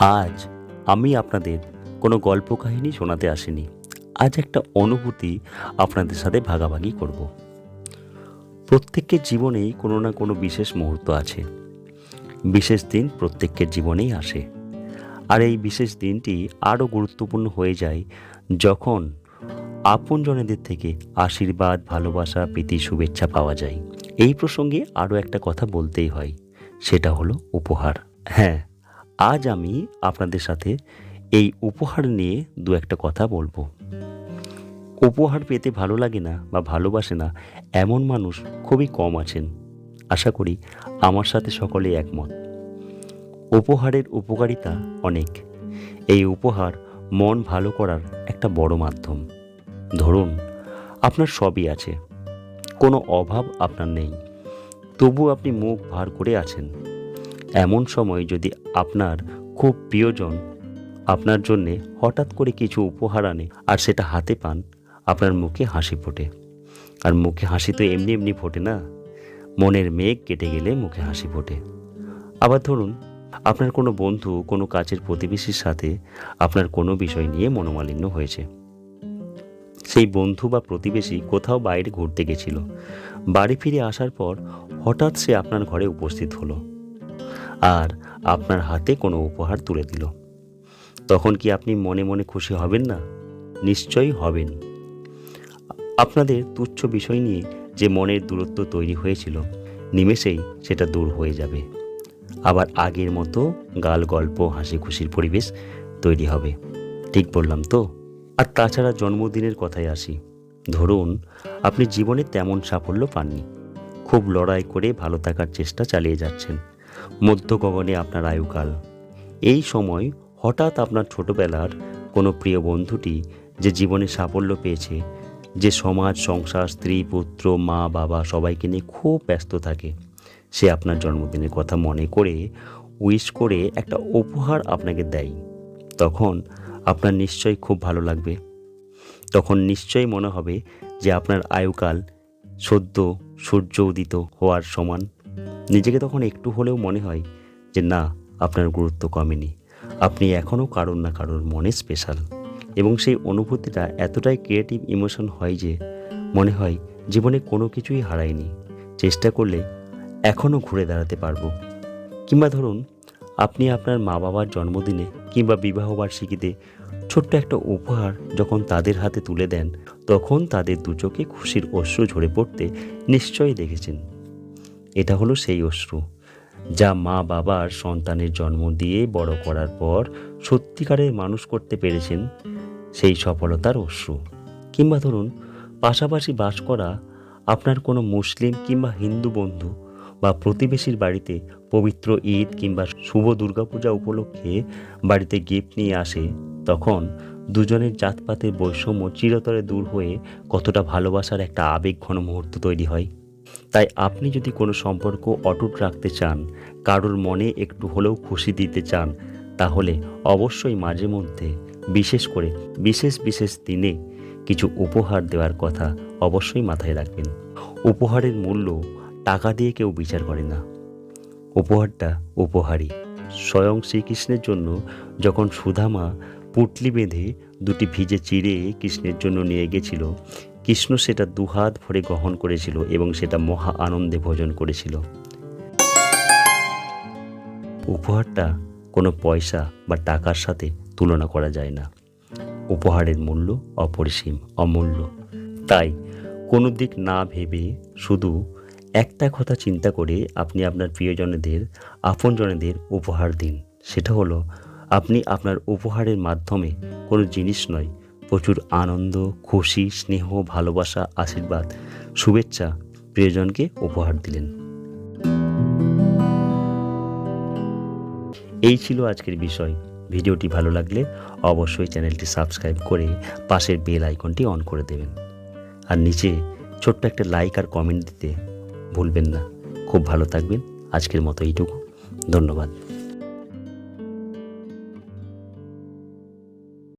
আজ আমি আপনাদের কোনো গল্প কাহিনী শোনাতে আসিনি। আজ একটা অনুভূতি আপনাদের সাথে ভাগাভাগি করব। প্রত্যেকের জীবনেই কোনো না কোনো বিশেষ মুহূর্ত আছে। বিশেষ দিন প্রত্যেকের জীবনেই আসে। আর এই বিশেষ দিনটি আরও গুরুত্বপূর্ণ হয়ে যায় যখন আপনজনেদের থেকে আশীর্বাদ, ভালোবাসা, প্রীতি, শুভেচ্ছা পাওয়া যায়। এই প্রসঙ্গে আরও একটা কথা বলতেই হয়, সেটা হলো উপহার। হ্যাঁ আজ আমি আপনাদের সাথে এই উপহার নিয়ে দু একটা কথা বলব। উপহার পেতে ভালো লাগে না বা ভালোবাসে না এমন মানুষ খুবই কম আছেন। আশা করি আমার সাথে সকলে একমত। উপহারের উপকারিতা অনেক। এই উপহার মন ভালো করার একটা বড় মাধ্যম। ধরুন, আপনার সবই আছে। কোনো অভাব আপনার নেই। তবু আপনি মুখ ভার করে আছেন। এমন সময় যদি আপনার খুব প্রিয়জন আপনার জন্যে হঠাৎ করে কিছু উপহার আনে আর সেটা হাতে পান, আপনার মুখে হাসি ফোটে। আর মুখে হাসি তো এমনি এমনি ফোটে না। মনের মেঘ কেটে গেলে মুখে হাসি ফোটে। আবার ধরুন, আপনার কোনো বন্ধু কোনো কাছের প্রতিবেশীর সাথে আপনার কোনো বিষয় নিয়ে মনোমালিন্য হয়েছে। সেই বন্ধু বা প্রতিবেশী কোথাও বাইরে ঘুরতে গেছিল। বাড়ি ফিরে আসার পর হঠাৎ সে আপনার ঘরে উপস্থিত হলো। আর আপনার হাতে কোনো উপহার তুলে দিল। তখন কি আপনি মনে মনে খুশি হবেন না? নিশ্চয়ই হবেন। আপনাদের তুচ্ছ বিষয় নিয়ে যে মনের দূরত্ব তৈরি হয়েছিল, নিমেষেই সেটা দূর হয়ে যাবে। আবার আগের মতো গাল গল্প, হাসি খুশির পরিবেশ তৈরি হবে। ঠিক বললাম তো? আর তাছাড়া জন্মদিনের কথায় আসি। ধরুন, আপনি জীবনে তেমন সাফল্য পাননি। খুব লড়াই করে ভালো থাকার চেষ্টা চালিয়ে যাচ্ছেন। মধ্য গগনে আপনার আয়ুকাল। এই সময় হঠাৎ আপনার ছোটবেলার কোনো প্রিয় বন্ধুটি যে জীবনে সাফল্য পেয়েছে, যে সমাজ, সংসার, স্ত্রী, পুত্র, মা, বাবা সবাইকে নিয়ে খুব ব্যস্ত থাকে, সে আপনার জন্মদিনের কথা মনে করে, উইশ করে একটা উপহার আপনাকে দেয়। তখন আপনার নিশ্চয়ই খুব ভালো লাগবে। তখন নিশ্চয়ই মনে হবে যে আপনার আয়ুকাল সদ্য সূর্য উদিত হওয়ার সমান। নিজেকে তখন একটু হলেও মনে হয় যে না, আপনার গুরুত্ব কমেনি। আপনি এখনও কারোর না কারোর মনে স্পেশাল এবং সেই অনুভূতিটা এতটাই ক্রিয়েটিভ ইমোশন হয় যে মনে হয় জীবনে কোনো কিছুই হারায়নি। চেষ্টা করলে এখনও ঘুরে দাঁড়াতে পারব। কিংবা ধরুন, আপনি আপনার মা বাবার জন্মদিনে কিংবা বিবাহবার্ষিকীতে ছোট্ট একটা উপহার যখন তাদের হাতে তুলে দেন, তখন তাদের দু চোখে খুশির অশ্রু ঝরে পড়তে নিশ্চয়ই দেখেছেন। এটা হলো সেই অশ্রু, যা মা বাবার সন্তানের জন্ম দিয়ে বড় করার পর সত্যিকারের মানুষ করতে পেরেছেন সেই সফলতার অশ্রু। কিংবা ধরুন, পাশাপাশি বাস করা আপনার কোনো মুসলিম কিংবা হিন্দু বন্ধু বা প্রতিবেশীর বাড়িতে পবিত্র ঈদ কিংবা শুভ দুর্গাপূজা উপলক্ষে বাড়িতে গিফট নিয়ে আসে, তখন দুজনের জাতপাতের বৈষম্য চিরতরে দূর হয়ে কতটা ভালোবাসার একটা আবেগ ঘন মুহূর্ত তৈরি হয়। তাই আপনি যদি কোনো সম্পর্ক অটুট রাখতে চান, কারোর মনে একটু হলেও খুশি দিতে চান, তাহলে অবশ্যই মাঝে মধ্যে, বিশেষ করে বিশেষ বিশেষ দিনে কিছু উপহার দেওয়ার কথা অবশ্যই মাথায় রাখবেন। উপহারের মূল্য টাকা দিয়ে কেউ বিচার করে না। উপহারটা উপহারই। স্বয়ং শ্রীকৃষ্ণের জন্য যখন সুধামা পুটলি বেঁধে দুটি ভিজে চিড়ে কৃষ্ণের জন্য নিয়ে গেছিল কৃষ্ণ সেটা দুহাত ভরে গ্রহণ করেছিল এবং সেটা মহা আনন্দে ভোজন করেছিল। উপহারটা কোনো পয়সা বা টাকার সাথে তুলনা করা যায় না। উপহারের মূল্য অপরিসীম, অমূল্য। তাই কোনো দিক না ভেবে শুধু একটা কথা চিন্তা করে আপনি আপনার প্রিয়জনেদের, আপনজনেদের উপহার দিন। সেটা হলো, আপনি আপনার উপহারের মাধ্যমে কোনো জিনিস নয় প্রচুর আনন্দ, খুশি, স্নেহ, ভালোবাসা, আশীর্বাদ, শুভেচ্ছা প্রিয়জনকে উপহার দিলেন। এই ছিল আজকের বিষয়। ভিডিওটি ভালো লাগলে অবশ্যই চ্যানেলটি সাবস্ক্রাইব করে পাশের বেল আইকনটি অন করে দেবেন। আর নিচে ছোট্ট একটা লাইক আর কমেন্ট দিতে ভুলবেন না। খুব ভালো থাকবেন। আজকের মতো এইটুকু। ধন্যবাদ।